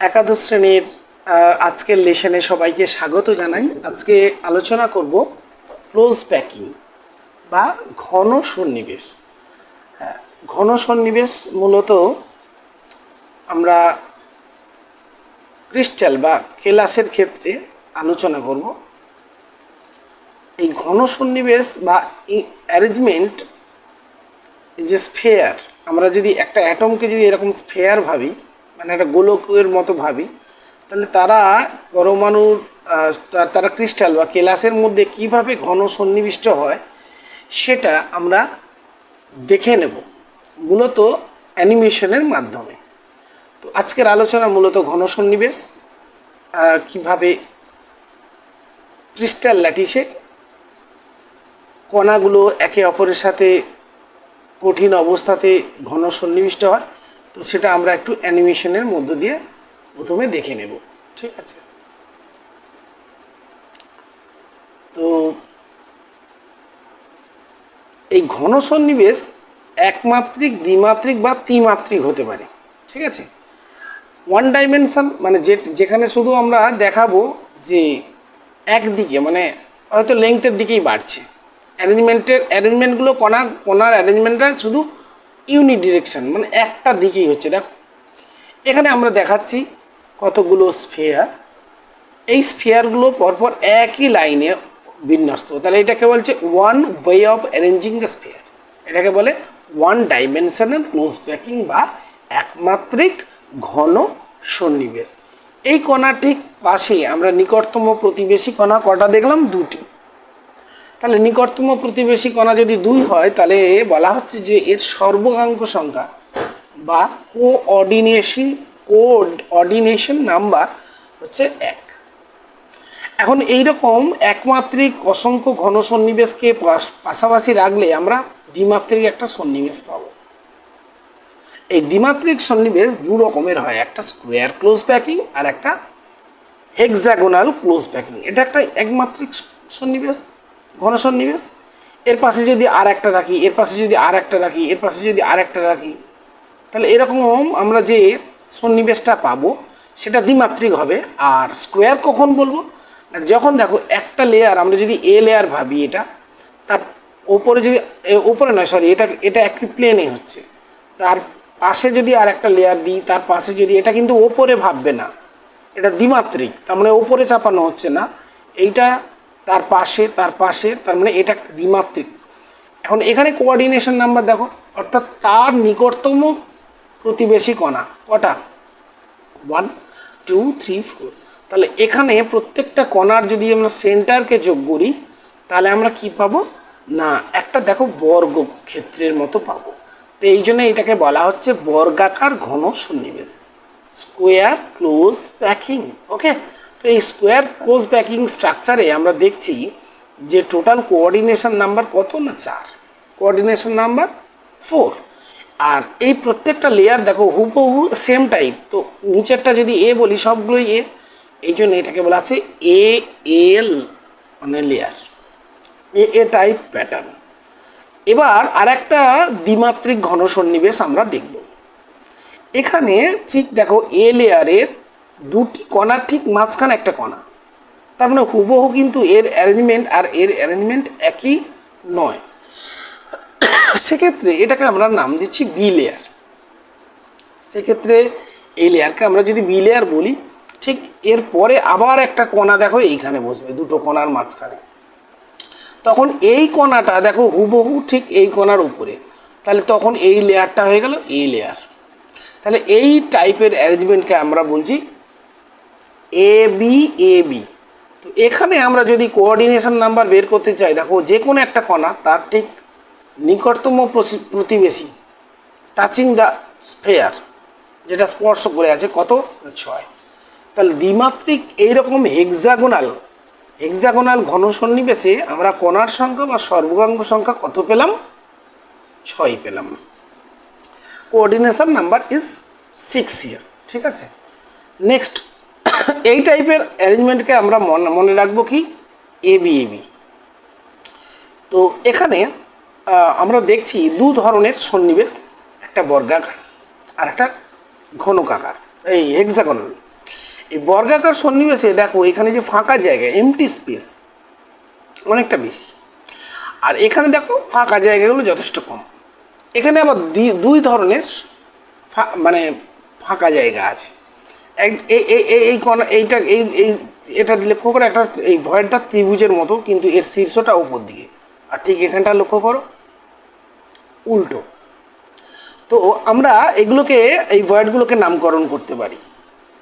একাদশ শ্রেণির আজকের লেশনে সবাইকে স্বাগত জানাই। আজকে আলোচনা করব ক্লোজ প্যাকিং বা ঘন সন্নিবেশ। ঘন সন্নিবেশ মূলত আমরা ক্রিস্টাল বা কেলাসের ক্ষেত্রে আলোচনা করব। এই ঘন সন্নিবেশ বা অ্যারেঞ্জমেন্ট যে স্ফেয়ার আমরা যদি একটা অ্যাটমকে যদি এরকম স্ফেয়ার ভাবি মানে একটা গোলকের মতো ভাবি। তাহলে তারা পরমাণুর তারা ক্রিস্টাল বা কেলাসের মধ্যে কীভাবে ঘন সন্নিবিষ্ট হয় সেটা আমরা দেখে নেব মূলত অ্যানিমেশনের মাধ্যমে। তো আজকের আলোচনা মূলত ঘন সন্নিবেশ কীভাবে ক্রিস্টাল ল্যাটিসে কণাগুলো একে অপরের সাথে কঠিন অবস্থাতে ঘন সন্নিবিষ্ট হয় তো সেটা আমরা একটু অ্যানিমেশনের মধ্য দিয়ে প্রথমে দেখে নেব। ঠিক আছে? তো এই ঘন সন্নিবেশ একমাত্রিক, দ্বিমাত্রিক বা ত্রিমাত্রিক হতে পারে। ঠিক আছে? ওয়ান ডাইমেনশন মানে যে, যেখানে শুধু আমরা দেখাবো যে একদিকে মানে হয়তো লেংথের দিকেই বাড়ছে। অ্যারেঞ্জমেন্টের অ্যারেঞ্জমেন্টগুলো কণা, কণার অ্যারেঞ্জমেন্টটা শুধু ইউনি ডিরেকশন মানে একটা দিকেই হচ্ছে, দেখো। এখানে আমরা দেখাচ্ছি কতগুলো স্ফেয়ার এই স্ফেয়ারগুলো পরপর একই লাইনে বিন্যস্ত। তাহলে এটাকে বলছে one way of arranging the sphere এটাকে বলে ওয়ান ডাইমেনশনাল ক্লোজ প্যাকিং বা একমাত্রিক ঘন সন্নিবেশ। এই কণাটির পাশে আমরা নিকটতম প্রতিবেশী কণা কটা দেখলাম? দুটি। তাহলে নিকটতম প্রতিবেশী কণা যদি দুই হয়, তাহলে বলা হচ্ছে যে এর সর্বগাঙ্ক সংখ্যা বা কোঅর্ডিনেশন কোঅর্ডিনেশন নাম্বার হচ্ছে এক। এখন এই রকম একমাত্রিক অসংখ্য ঘন সন্নিবেশকে পাশাপাশি রাখলে আমরা দ্বিমাত্রিক একটা সন্নিবেশ পাব। এই দ্বিমাত্রিক সন্নিবেশ দু রকমের হয়, একটা স্কোয়ার ক্লোজ প্যাকিং আর একটা হেক্সাগোনাল ক্লোজ প্যাকিং এটা একটা একমাত্রিক সন্নিবেশ। ঘন সন্নিবেশ এর পাশে যদি আর একটা রাখি, এর পাশে যদি আর একটা রাখি, এর পাশে যদি আর একটা রাখি, তাহলে এরকম আমরা যে সন্নিবেশটা পাবো, সেটা দ্বিমাত্রিক হবে। আর স্কোয়ার কখন বলব? যখন দেখো একটা লেয়ার আমরা যদি এ লেয়ার ভাবি এটা, তার ওপরে যদি ওপরে নয় সরি এটা এটা একটি প্লেনে হচ্ছে। তার পাশে যদি আর একটা লেয়ার দিই, তার পাশে যদি, এটা কিন্তু ওপরে ভাববে না। এটা দ্বিমাত্রিক, তার মানে ওপরে চাপানো হচ্ছে না। এইটা তার পাশে তার পাশে, তার মানে এটা দ্বিমাত্রিক। এখন এখানে কোঅর্ডিনেশন নাম্বার দেখো, অর্থাৎ তার নিকটতম প্রতিবেশী কণা, কটা? ওয়ান টু থ্রি ফোর তাহলে এখানে প্রত্যেকটা কণার যদি আমরা সেন্টারকে যোগ করি, তাহলে আমরা কি পাবো? না, একটা দেখো বর্গ ক্ষেত্রের মতো পাবো। তো এই জন্য এটাকে বলা হচ্ছে বর্গাকার ঘন সন্নিবেশ। স্কোয়ার ক্লোজ প্যাকিং ওকে তো এই স্কোয়ার ক্লোজ প্যাকিং স্ট্রাকচারে আমরা দেখছি যে টোটাল কোঅর্ডিনেশন নাম্বার কত না চার? কোঅর্ডিনেশন নাম্বার ফোর আর এই প্রত্যেকটা লেয়ার দেখো হুবহু সেম টাইপ তো নিচেরটা যদি এ বলি, সবগুলোই এ এই জন্য এটাকে বলা আছে এ এল মানে layer A A type pattern এবার আর একটা দ্বিমাত্রিক ঘন সন্নিবেশ আমরা দেখব। এখানে ঠিক দেখো এ লেয়ারের দুটি কণার ঠিক মাঝখানে একটা কণা। তার মানে হুবহু কিন্তু এর অ্যারেঞ্জমেন্ট আর এর অ্যারেঞ্জমেন্ট একই নয়। সেক্ষেত্রে এটাকে আমরা নাম দিচ্ছি বি লেয়ার সেক্ষেত্রে এই লেয়ারকে আমরা যদি বি লেয়ার বলি, ঠিক এর পরে আবার একটা কণা দেখো, এইখানে বসবে, দুটো কণার মাঝখানে। তখন এই কণাটা দেখো হুবহু ঠিক এই কণার উপরে। তাহলে তখন এই লেয়ারটা হয়ে গেল এই লেয়ার তাহলে এই টাইপের অ্যারেঞ্জমেন্টকে আমরা বলছি এ বি এ বি তো এখানে আমরা যদি কোঅর্ডিনেশন নাম্বার বের করতে চাই, দেখো যে কোনো একটা কণা তার ঠিক নিকটতম প্রতিবেশী টাচিং দ্য স্ফেয়ার যেটা স্পর্শ করে আছে, কত? ছয়। তাহলে দ্বিমাত্রিক এইরকম হেক্সাগোনাল হেক্সাগোনাল ঘন সন্নিবেশে আমরা কণার সংখ্যা বা সর্বগাঙ্গ সংখ্যা কত পেলাম? ছয় পেলাম। Coordination number is six yeah ঠিক আছে? নেক্সট এই টাইপের অ্যারেঞ্জমেন্টকে আমরা মনে রাখব কি? এ বি এ বি তো এখানে আমরা দেখছি দু ধরনের সন্নিবেশ, একটা বর্গাকার আর একটা ঘনকাকার, এই হেক্সাগোনাল এই বর্গাকার সন্নিবেশে দেখো, এখানে যে ফাঁকা জায়গা এমটি স্পেস অনেকটা বেশি। আর এখানে দেখো, ফাঁকা জায়গাগুলো যথেষ্ট কম। এখানে আবার দুই- ধরনের মানে ফাঁকা জায়গা আছে। এই কণা, এইটা, এই এই, এটা লক্ষ্য করো, একটা এই ভয়েরটা ত্রিভুজের মতো, কিন্তু এর শীর্ষটা উপর দিকে। আর ঠিক এখানটা লক্ষ্য করো। উল্টো। তো আমরা এগুলোকে, এই ভয়েডগুলোকে নামকরণ করতে পারি।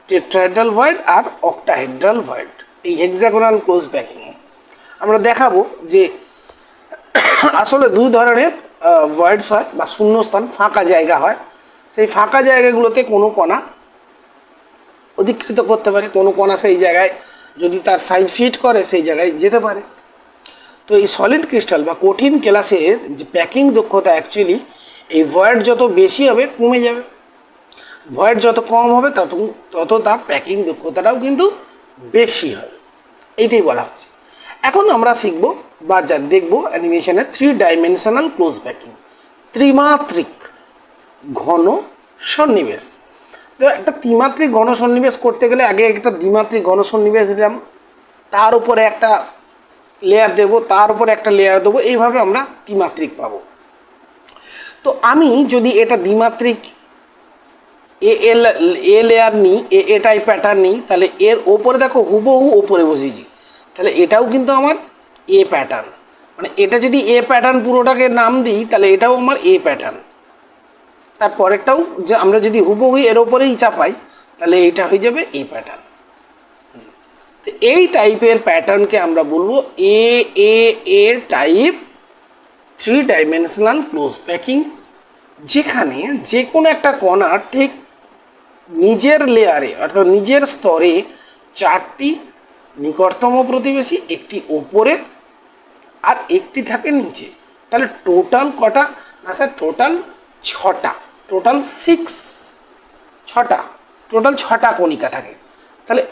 টেট্রাহেড্রাল ভয়েড আর অক্টাহেড্রাল ভয়েড এই হেক্সাগোনাল ক্লোজ প্যাকিংয়ে আমরা দেখাবো যে আসলে দুই ধরনের ভয়েডস হয় বা শূন্যস্থান, ফাঁকা জায়গা হয়। সেই ফাঁকা জায়গাগুলোতে কোনো কণা অধিকৃত করতে পারে। কোনো কণা সেই জায়গায়, যদি তার সাইজ ফিট করে সেই জায়গায় যেতে পারে। তো এই সলিড ক্রিস্টাল বা কঠিন ক্লাসের যে প্যাকিং দক্ষতা অ্যাকচুয়ালি এই ভয়েড যত বেশি হবে, কমে যাবে। ভয়েড যত কম হবে, তত তত তার প্যাকিং দক্ষতাটাও কিন্তু বেশি হবে। এইটাই বলা হচ্ছে। এখন আমরা শিখব বা যা দেখব অ্যানিমেশনের থ্রি ডাইমেনশনাল ক্লোজ প্যাকিং ত্রিমাত্রিক ঘন সন্নিবেশ। তো একটা ত্রিমাত্রিক গণসন্নিবেশ করতে গেলে আগে একটা দ্বিমাত্রিক গণসন্নিবেশ দিলাম, তার উপরে একটা লেয়ার দেব, তার উপরে একটা লেয়ার দেবো, এইভাবে আমরা ত্রিমাত্রিক পাবো। তো আমি যদি এটা দ্বিমাত্রিক এ এল এ লেয়ার নিই, এ এটাই প্যাটার্ন নিই, তাহলে এর ওপরে দেখো হুবহু ওপরে বসেছি। তাহলে এটাও কিন্তু আমার এ প্যাটার্ন মানে এটা যদি এ প্যাটার্ন পুরোটাকে নাম দিই, তাহলে এটাও আমার এ প্যাটার্ন তারপরেরটাও যে আমরা যদি হুবহু এর ওপরেই চাপাই, তাহলে এইটা হয়ে যাবে এই প্যাটার্ন তো এই টাইপের প্যাটার্নকে আমরা বলব A A A type three dimensional close packing যেখানে যে কোনো একটা কণা ঠিক নিজের লেয়ারে অর্থাৎ নিজের স্তরে চারটি নিকটতম প্রতিবেশী, একটি ওপরে আর একটি থাকে নিচে। তাহলে টোটাল কটা? না স্যার টোটাল ছটা। টোটাল সিক্স ছটা, টোটাল ছটা কণিকা থাকে। তাহলে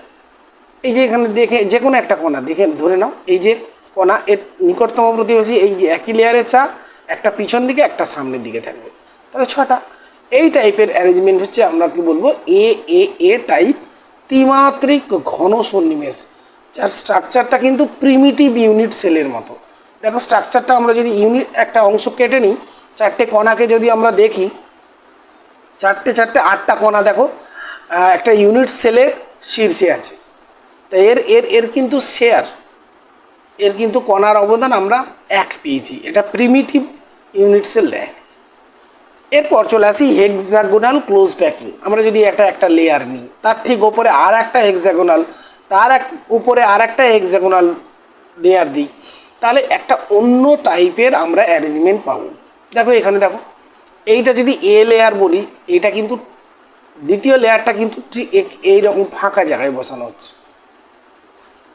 এই যে এখানে দেখে, যে কোনো একটা কণা দেখে ধরে নাও, এই যে কণা এর নিকটতম প্রতিবেশী, এই যে একই লেয়ারের চা, একটা পিছন দিকে, একটা সামনের দিকে থাকবে। তাহলে ছটা। এই টাইপের অ্যারেঞ্জমেন্ট হচ্ছে আমরা কি বলব? এ এ এ টাইপ ত্রিমাত্রিক ঘন সন্নিবেশ, যার স্ট্রাকচারটা কিন্তু প্রিমিটিভ ইউনিট সেলের মতো। দেখো স্ট্রাকচারটা আমরা যদি ইউনিট একটা অংশ কেটে নিই, চারটে কণাকে যদি আমরা দেখি চারটে চারটে আটটা কণা দেখো একটা ইউনিট সেলের শীর্ষে আছে। তা এর এর এর কিন্তু শেয়ার এর কিন্তু কণার অবদান আমরা এক পেয়েছি। এটা প্রিমিটিভ ইউনিট সেল দেয়। এরপর চলে আসি হেক্সাগোনাল ক্লোজ প্যাকিং আমরা যদি একটা একটা লেয়ার নিই, তার ঠিক ওপরে আর একটা হেক্সাগোনাল তার এক, উপরে আর একটা হেক্সাগোনাল লেয়ার দিই, তাহলে একটা অন্য টাইপের আমরা অ্যারেঞ্জমেন্ট পাবো। দেখো এখানে দেখো এইটা যদি এ লেয়ার বলি এইটা কিন্তু দ্বিতীয় লেয়ারটা কিন্তু ঠিক এইরকম ফাঁকা জায়গায় বসানো হচ্ছে।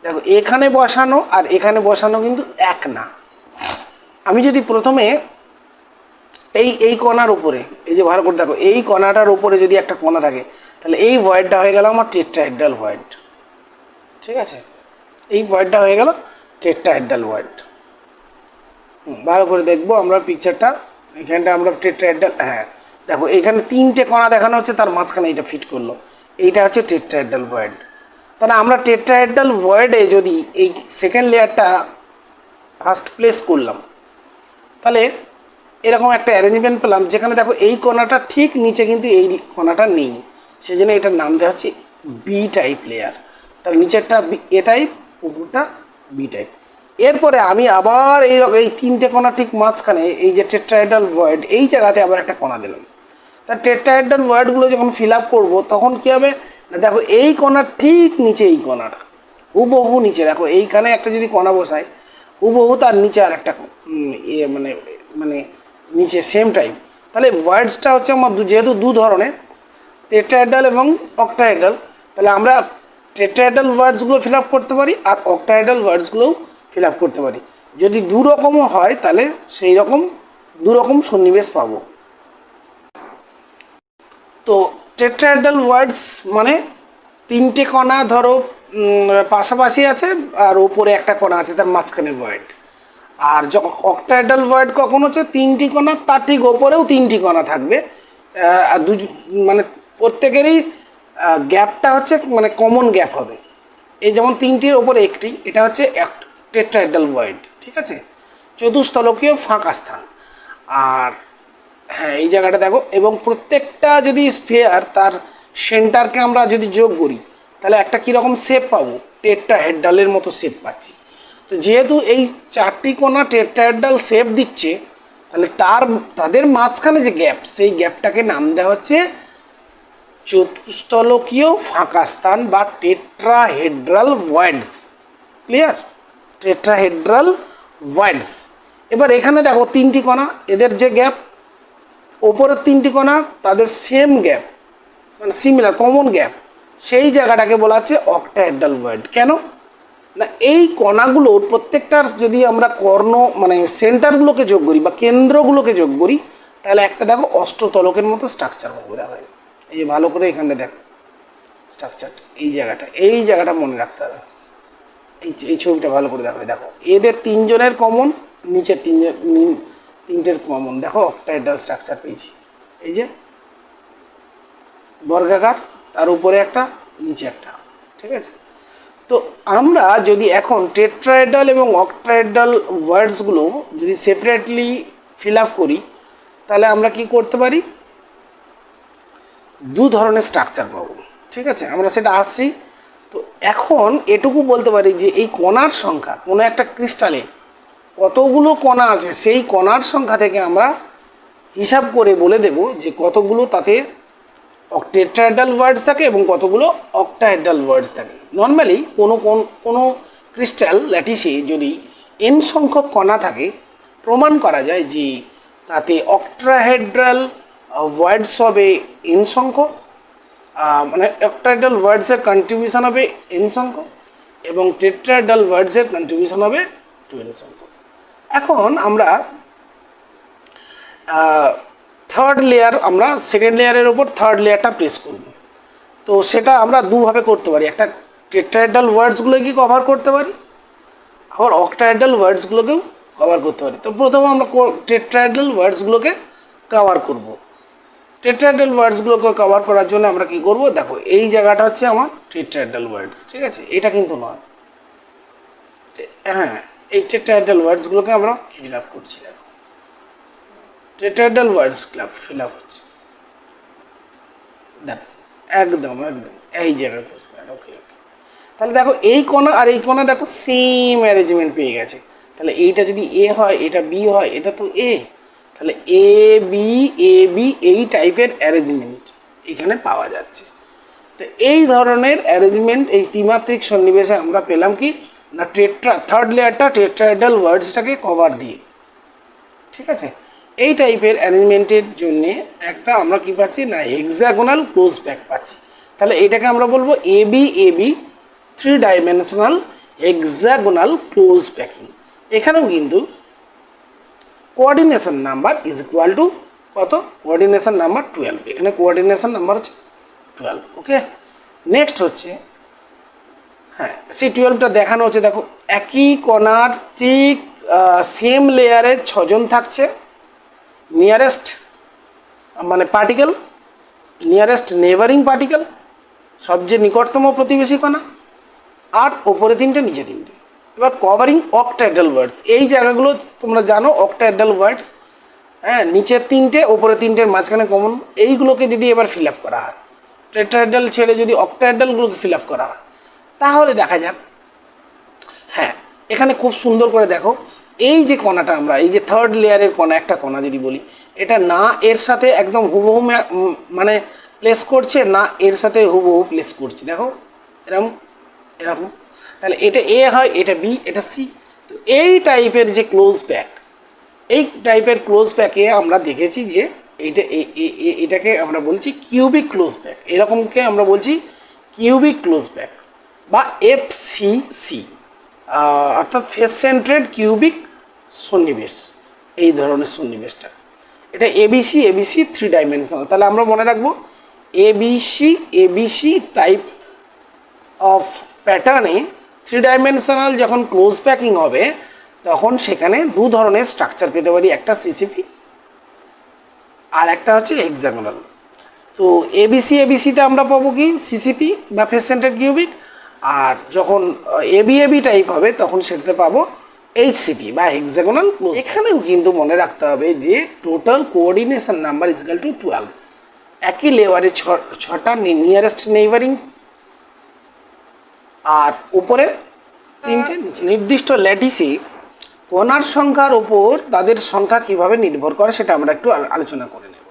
দেখো, এখানে বসানো আর এখানে বসানো কিন্তু এক না। আমি যদি প্রথমে এই এই কণার উপরে, এই যে ভালো করে দেখো, এই কণাটার উপরে যদি একটা কণা থাকে, তাহলে এই ভয়েডটা হয়ে গেল আমার টেট্রাহেড্রাল ভয়েড ঠিক আছে? এই ভয়েডটা হয়ে গেল টেট্রাহেড্রাল ভয়েড ভালো করে দেখব আমরা পিকচারটা এখানটা আমরা টেট্রাহেড্রাল হ্যাঁ। দেখো, এখানে তিনটে কণা দেখানো হচ্ছে, তার মাঝখানে এটা ফিট করল। এইটা হচ্ছে টেট্রাহেড্রাল ভয়েড। তাহলে আমরা টেট্রাহেড্রাল ভয়েডে যদি এই সেকেন্ড লেয়ারটা ফার্স্ট প্লেস করলাম, তাহলে এরকম একটা অ্যারেঞ্জমেন্ট পেলাম, যেখানে দেখো এই কণাটা ঠিক নিচে কিন্তু এই কণাটা নেই। সেই জন্য এটার নাম দেওয়া হচ্ছে বি টাইপ লেয়ার তার নিচেরটা এ টাইপ উপরটা বি টাইপ এরপরে আমি আবার এই এই তিনটে কোণা ঠিক মাঝখানে এই যে টেট্রাহেড্রাল ভয়েড এই জায়গাতে আবার একটা কোণা দিলাম। তা টেট্রাহেড্রাল ভয়েডগুলো যখন ফিল আপ করব, তখন কী হবে? না, দেখো এই কোণার ঠিক নিচে এই কোণাটা। হুবহু নিচে, দেখো এইখানে একটা যদি কণা বসাই, হুবহু তার নিচে আর একটা ইয়ে মানে মানে নিচে সেম টাইপ তাহলে ওয়ার্ডসটা হচ্ছে আমার যেহেতু দু ধরনের, টেট্রাহেড্রাল এবং অক্টাহেড্রাল তাহলে আমরা টেট্রাহেড্রাল ওয়ার্ডসগুলো ফিল আপ করতে পারি আর অক্টাহেড্রাল ওয়ার্ডসগুলোও ফিল আপ করতে পারি। যদি দু রকমও হয়, তাহলে সেই রকম দু রকম সন্নিবেশ পাবো। তো টেট্রাহেড্রাল ওয়ার্ডস মানে তিনটে কণা ধরো পাশাপাশি আছে, আর ওপরে একটা কণা আছে, তার মাঝখানে ওয়ার্ড আর যখন অক্টাহেড্রাল ওয়ার্ড কখন হচ্ছে? তিনটি কণা, তার ঠিক ওপরেও তিনটি কণা থাকবে। আর দু মানে প্রত্যেকেরই গ্যাপটা হচ্ছে মানে কমন গ্যাপ হবে। এই যেমন তিনটির ওপরে একটি, এটা হচ্ছে টেট্রাইডাল ওয়াইড ঠিক আছে? চতুস্থলকীয় ফাঁকা স্থান। আর হ্যাঁ এই জায়গাটা দেখো, এবং প্রত্যেকটা যদি স্ফেয়ার তার সেন্টারকে আমরা যদি যোগ করি, তাহলে একটা কীরকম শেপ পাবো? টেট্রা হেডডালের মতো শেপ পাচ্ছি। তো যেহেতু এই চারটি কোনা টেট্রা হেডডাল শেপ দিচ্ছে, তাহলে তার, তাদের মাঝখানে যে গ্যাপ সেই গ্যাপটাকে নাম দেওয়া হচ্ছে চতুস্থলকীয় ফাঁকা স্থান বা tetrahedral voids clear tetrahedral voids এবার এখানে দেখো তিনটি কণা, এদের যে গ্যাপ ওপরের তিনটি কণা, তাদের সেম গ্যাপ মানে সিমিলার কমন গ্যাপ সেই জায়গাটাকে বলা হচ্ছে অক্টাহেড্রাল ভয়েড কেন? না, এই কণাগুলোর প্রত্যেকটার যদি আমরা কর্ণ মানে সেন্টারগুলোকে যোগ করি বা কেন্দ্রগুলোকে যোগ করি, তাহলে একটা দেখো অষ্টতলকের মতো স্ট্রাকচার হবে, দেখা। এই ভালো করে এখানে দেখো স্ট্রাকচারটা এই জায়গাটা এই জায়গাটা মনে রাখতে হবে। এই ছবিটা ভালো করে দেখো দেখো। এদের তিনজনের কমন নিচের তিনজন তিনটের কমন দেখো অক্টাইডাল স্ট্রাকচার পেয়েছি। এই যে, বর্গাকার, তার উপরে একটা, নিচে একটা, ঠিক আছে? তো আমরা যদি এখন টেট্রাইডাল এবং অক্ট্রাইডাল ওয়ার্ডসগুলো যদি সেপারেটলি ফিল আপ করি, তাহলে আমরা কি করতে পারি? দু ধরনের স্ট্রাকচার পাবো, ঠিক আছে? আমরা সেটা আসছি তো এখন এটুকু বলতে পারি যে এই কণার সংখ্যা, কোনো একটা ক্রিস্টালে কতগুলো কণা আছে, সেই কণার সংখ্যা থেকে আমরা হিসাব করে বলে দেব যে কতগুলো তাতে টেট্রাহেড্রাল ওয়ার্ডস থাকে এবং কতগুলো অক্টাহেড্রাল ওয়ার্ডস থাকে। নর্মালি কোনো কোন কোনো ক্রিস্টাল ল্যাটিসে যদি এন সংখ্যক কণা থাকে, প্রমাণ করা যায় যে তাতে অক্টাহেড্রাল ওয়ার্ডস হবে এন সংখ্যক মানে অক্টাহেড্রাল ওয়ার্ডসের কন্ট্রিবিউশন হবে এন সংখ্যক এবং টেট্রাহেড্রাল ওয়ার্ডসের কন্ট্রিবিউশন হবে টুয়েলভ সংখ্যক। এখন আমরা থার্ড লেয়ার আমরা সেকেন্ড লেয়ারের ওপর থার্ড লেয়ারটা প্রেস করব। তো সেটা আমরা দুভাবে করতে পারি। একটা টেট্রাহেড্রাল ওয়ার্ডসগুলো কি কভার করতে পারি? আবার অক্টাহেড্রাল ওয়ার্ডসগুলোকেও কভার করতে পারি। তো প্রথমে আমরা টেট্রাহেড্রাল ওয়ার্ডসগুলোকে কভার করব। টেট্রাহেড্রাল ওয়ার্ডসগুলোকে কভার করার জন্য আমরা কি করব? দেখো, এই জায়গাটা হচ্ছে আমার টেট্রাহেড্রাল ওয়ার্ডস ঠিক আছে? এটা কিন্তু নয়। হ্যাঁ এই টেট্রাহেড্রাল ওয়ার্ডসগুলোকে আমরা ফিল আপ করছি, দেখো। Tetrahedral voids club fill up হচ্ছে। দেখো, একদম একদম, এই জায়গায় ওকে ওকে তাহলে দেখো, এই কোণা আর এই কোণা দেখো সেম অ্যারেঞ্জমেন্ট পেয়ে গেছে। তাহলে এইটা যদি এ হয়, এটা বি হয়, এটা তো এ তাহলে এ বি এ বি এই টাইপের অ্যারেঞ্জমেন্ট এখানে পাওয়া যাচ্ছে। তো এই ধরনের অ্যারেঞ্জমেন্ট এই ত্রিমাত্রিক সন্নিবেশে আমরা পেলাম কি? না টেট্রা থার্ড লেয়ারটা টেট্রাইডাল ওয়ার্ডসটাকে কভার দিয়ে। ঠিক আছে? এই টাইপের অ্যারেঞ্জমেন্টের জন্য একটা আমরা কি পাচ্ছি? না হেক্সাগোনাল ক্লোজ প্যাক পাচ্ছি। তাহলে এটাকে আমরা বলব A B A B three dimensional hexagonal close packing এখানেও কিন্তু coordination number is equal to কত? কোঅর্ডিনেশন নাম্বার টুয়েলভ এখানে কোঅর্ডিনেশন নাম্বার হচ্ছে টুয়েলভ ওকে নেক্সট হচ্ছে হ্যাঁ সেই টুয়েলভটা দেখানো হচ্ছে, দেখো, একই কণার ঠিক সেম লেয়ারে ছজন থাকছে নিয়ারেস্ট মানে পার্টিকেল নিয়ারেস্ট নেবারিং পার্টিকেল সবচেয়ে নিকটতম প্রতিবেশী কণা আর ওপরে তিনটে, নিচে তিনটে। এবার কভারিং অক্টাইডাল ওয়ার্ডস এই জায়গাগুলো তোমরা জানো অক্টাইডাল ওয়ার্ডস হ্যাঁ নিচের তিনটে ওপরে তিনটের মাঝখানে কমন এইগুলোকে যদি এবার ফিল আপ করা হয় টেট্রাইডাল ছেড়ে যদি অক্টাইডালগুলোকে ফিল আপ করা হয়, তাহলে দেখা যাক। হ্যাঁ এখানে খুব সুন্দর করে দেখো। এই যে কণাটা আমরা, এই যে থার্ড লেয়ারের কণা, একটা কণা যদি বলি, এটা না এর সাথে একদম হুবহু মানে প্লেস করছে, না এর সাথে হুবহু প্লেস করছে। দেখো এরকম এরকম। তাহলে এটা এ হয়, এটা বি, এটা সি। তো এই টাইপের যে ক্লোজ প্যাক এই টাইপের ক্লোজ প্যাকে আমরা দেখেছি যে এইটা এ- এ- এ- এটাকে আমরা বলছি কিউবিক ক্লোজ প্যাক এরকমকে আমরা বলছি কিউবিক ক্লোজ প্যাক বা এফ সি সি অর্থাৎ ফেস সেন্ট্রেড কিউবিক সন্নিবেশ, এই ধরনের সন্নিবেশটা। এটা এবিসি এবিসি থ্রি ডাইমেনশনাল তাহলে আমরা মনে রাখব এবিসি এবিসি টাইপ অফ প্যাটার্নে থ্রি ডাইমেনশনাল যখন ক্লোজ প্যাকিং হবে, তখন সেখানে দু ধরনের স্ট্রাকচার পেতে পারি, একটা সিসিপি আর একটা হচ্ছে হেক্সাগোনাল তো এবিসি এবিসিতে আমরা পাবো কি? সিসিপি বা ফেস সেন্টার কিউবিক আর যখন এবি এবি টাইপ হবে, তখন সেটাতে পাবো এইচসিপি বা হেক্সাগোনাল এখানেও কিন্তু মনে রাখতে হবে যে total coordination number is equal to twelve একই লেবারে ছটা নিয়ারেস্ট নেইবারিং আর উপরে তিনটে নির্দিষ্ট ল্যাটিসে কণার সংখ্যার উপর তাদের সংখ্যা কীভাবে নির্ভর করে সেটা আমরা একটু আলোচনা করে নেব।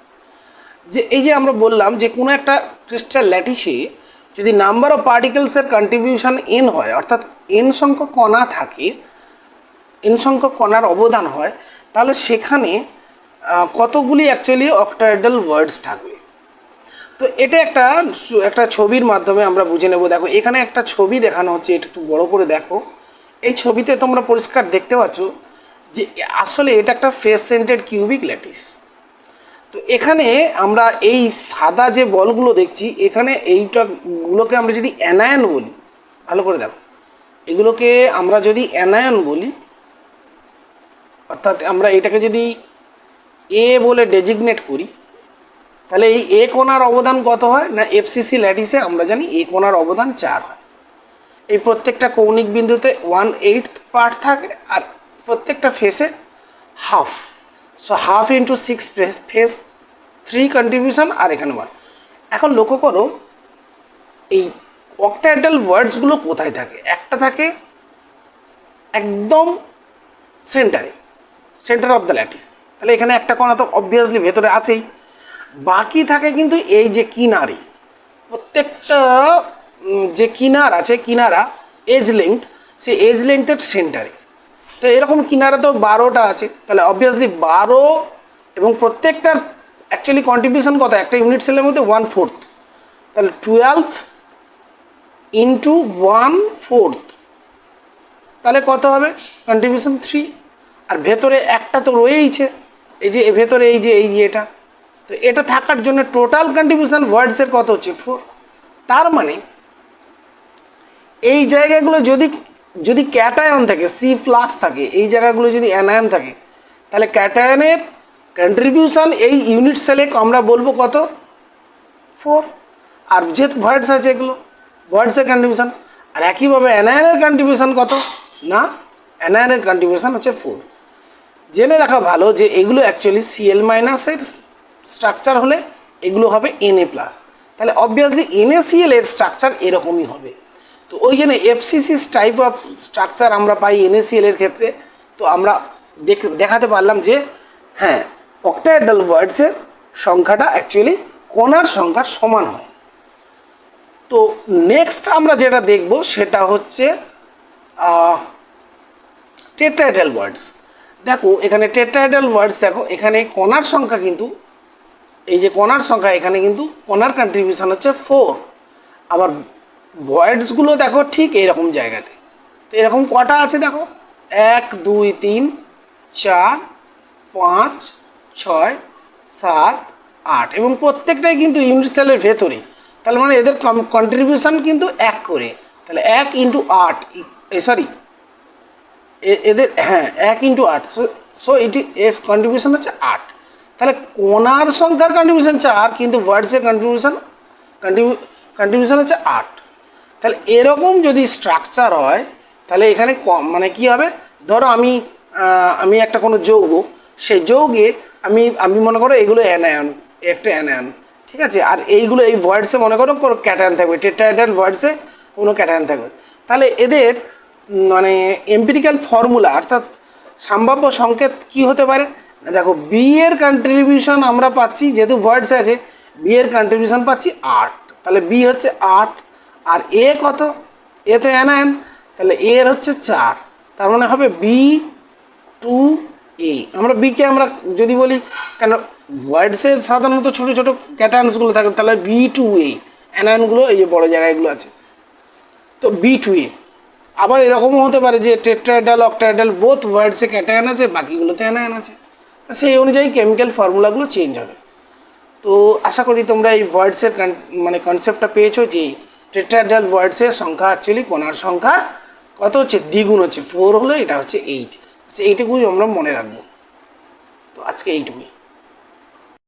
যে এই যে আমরা বললাম যে কোনো একটা ক্রিস্টাল ল্যাটিসে যদি নাম্বার অফ পার্টিকেলসের কন্ট্রিবিউশন এন হয় অর্থাৎ এন সংখ্যক কণা থাকে এন সংখ্যক কণার অবদান হয় তাহলে সেখানে কতগুলি অ্যাকচুয়ালি অক্টাইডাল ওয়ার্ডস থাকবে? তো এটা একটা একটা ছবির মাধ্যমে আমরা বুঝে নেব। দেখো, এখানে একটা ছবি দেখানো হচ্ছে, এটা একটু বড় করে দেখো। এই ছবিতে তোমরা পরিষ্কার দেখতে পাচ্ছ যে আসলে এটা একটা ফেস সেন্টেড কিউবিক ল্যাটিস। তো এখানে আমরা এই সাদা যে বলগুলো দেখছি, এখানে এইটা গুলোকে আমরা যদি অ্যানায়ন বলি, ভালো করে দেখো। এগুলোকে আমরা যদি অ্যানায়ন বলি, অর্থাৎ আমরা এটাকে যদি এ বলে ডেজিগনেট করি তাহলে এই এ কোনার অবদান কত হয়? না এফসিসি ল্যাটিসে আমরা জানি এ কোনার অবদান চার হয়। এই প্রত্যেকটা কৌণিক বিন্দুতে ওয়ান এইট পার্ট থাকে আর প্রত্যেকটা ফেসে half so half into six face three contribution আর এখানে ওয়ান এখন লক্ষ্য করো, এই অক্টাইডাল ওয়ার্ডসগুলো কোথায় থাকে? একটা থাকে একদম সেন্টারে সেন্টার অফ দ্য ল্যাটিস তাহলে এখানে একটা কণা তো অবভিয়াসলি ভেতরে আছেই। বাকি থাকে কিন্তু এই যে কিনারে, প্রত্যেকটা যে কিনার আছে, কিনারা এজ লেংথ সেই এজ লেংথের সেন্টারে তো এরকম কিনারা তো বারোটা আছে, তাহলে অবভিয়াসলি বারো এবং প্রত্যেকটার অ্যাকচুয়ালি কন্ট্রিবিউশন কত? একটা ইউনিট সেলের মধ্যে ওয়ান ফোর্থ তাহলে টুয়েলভ ইন্টু ওয়ান ফোর্থ তাহলে কত হবে? কন্ট্রিবিউশন থ্রি আর ভেতরে একটা তো রয়েইছে। এই যে ভেতরে এই যে এই যে এটা। তো এটা থাকার জন্য টোটাল কন্ট্রিবিউশন ওয়ার্ডসের কত হচ্ছে? ফোর তার মানে এই জায়গাগুলো যদি যদি ক্যাটায়ন থাকে সি প্লাস থাকে, এই জায়গাগুলো যদি অ্যানায়ন থাকে, তাহলে ক্যাটায়নের কন্ট্রিবিউশন এই ইউনিট সেলে আমরা বলব কত? ফোর আর যে ভয়েডস আছে এগুলো ভয়েডসের কন্ট্রিবিউশন আর একইভাবে অ্যানায়নের কন্ট্রিবিউশন কত? না অ্যানায়নের কন্ট্রিবিউশন হচ্ছে ফোর জেনে রাখা ভালো যে এগুলো অ্যাকচুয়ালি সিএল মাইনাসের স্ট্রাকচার হলে এগুলো হবে এনএ প্লাস তাহলে অবভিয়াসলি এনএসিএল এর স্ট্রাকচার এরকমই হবে। তো ওই জন্য এফসিসিস টাইপ অফ স্ট্রাকচার আমরা পাই এনএসিএল এর ক্ষেত্রে। তো আমরা দেখ- দেখাতে পারলাম যে হ্যাঁ অক্টাইডাল ওয়ার্ডসের সংখ্যাটা অ্যাকচুয়ালি কোনার সংখ্যার সমান হয়। তো নেক্সট আমরা যেটা দেখব সেটা হচ্ছে টেট্রাইডাল ওয়ার্ডস দেখো, এখানে টেট্রাইডাল ওয়ার্ডস দেখো, এখানে কণার সংখ্যা কিন্তু এই যে কণার সংখ্যা, এখানে কিন্তু কণার কন্ট্রিবিউশন হচ্ছে ফোর আবার ভয়েডসগুলো দেখো ঠিক এইরকম জায়গাতে। তো এরকম কটা আছে দেখো? এক, দুই, তিন, চার, পাঁচ, ছয়, সাত, আট। এবং প্রত্যেকটাই কিন্তু ইউনিট সেলের ভেতরে। তাহলে মানে এদের কন্ট্রিবিউশন কিন্তু এক করে। তাহলে এক ইন্টু আট সরি এদের হ্যাঁ এক ইন্টু আট। সো সো এটি এর কন্ট্রিবিউশন হচ্ছে আট। তাহলে কোনার সংখ্যার কন্ট্রিবিউশন চার কিন্তু ওয়ার্ডসের কন্ট্রিবিউশন কন্ট্রিবিউশন হচ্ছে আট। তাহলে এরকম যদি স্ট্রাকচার হয়, তাহলে এখানে মানে কি হবে? ধরো আমি আমি একটা কোনো যৌগ, সেই যৌগে আমি আমি মনে করো এগুলো অ্যানায়ন একটা অ্যানায়ন ঠিক আছে? আর এইগুলো এই ওয়ার্ডসে মনে করো কোনো ক্যাটায়ন থাকবে টেট্রাইডাল ওয়ার্ডসে কোনো ক্যাটায়ন থাকবে। তাহলে এদের মানে এম্পিরিক্যাল ফর্মুলা অর্থাৎ সম্ভাব্য সংকেত কি হতে পারে? দেখো বি এর কন্ট্রিবিউশন আমরা পাচ্ছি, যেহেতু ভয়েডসে আছে বি এর কন্ট্রিবিউশন পাচ্ছি আট। তাহলে বি হচ্ছে আট, আর এ কত? এ তো অ্যানায়ন তাহলে এর হচ্ছে চার। তার মানে হবে বি টু এ আমরা বিকে আমরা যদি বলি, কেন ওয়ার্ডসে সাধারণত ছোটো ছোটো ক্যাটার্নসগুলো থাকে, তাহলে বি টু এ অ্যানায়নগুলো এই যে বড় জায়গাগুলো আছে। তো বি টু এ আবার এরকমও হতে পারে যে টেট্রাইডাল অক্টাইডাল বোথ ওয়ার্ডসে ক্যাটায়ন আছে, বাকিগুলোতে অ্যানায়ন আছে। সেই অনুযায়ী কেমিক্যাল ফর্মুলাগুলো চেঞ্জ হবে। তো আশা করি তোমরা এই ওয়ার্ডসের মানে কনসেপ্টটা পেয়েছ যে টেট্রাডাল ওয়ার্ডসের সংখ্যা অ্যাকচুয়ালি কোনার সংখ্যা কত হচ্ছে? দ্বিগুণ হচ্ছে। ফোর হলো এটা হচ্ছে এইট সেইটুকুই আমরা মনে রাখব। তো আজকে এইটুকুই।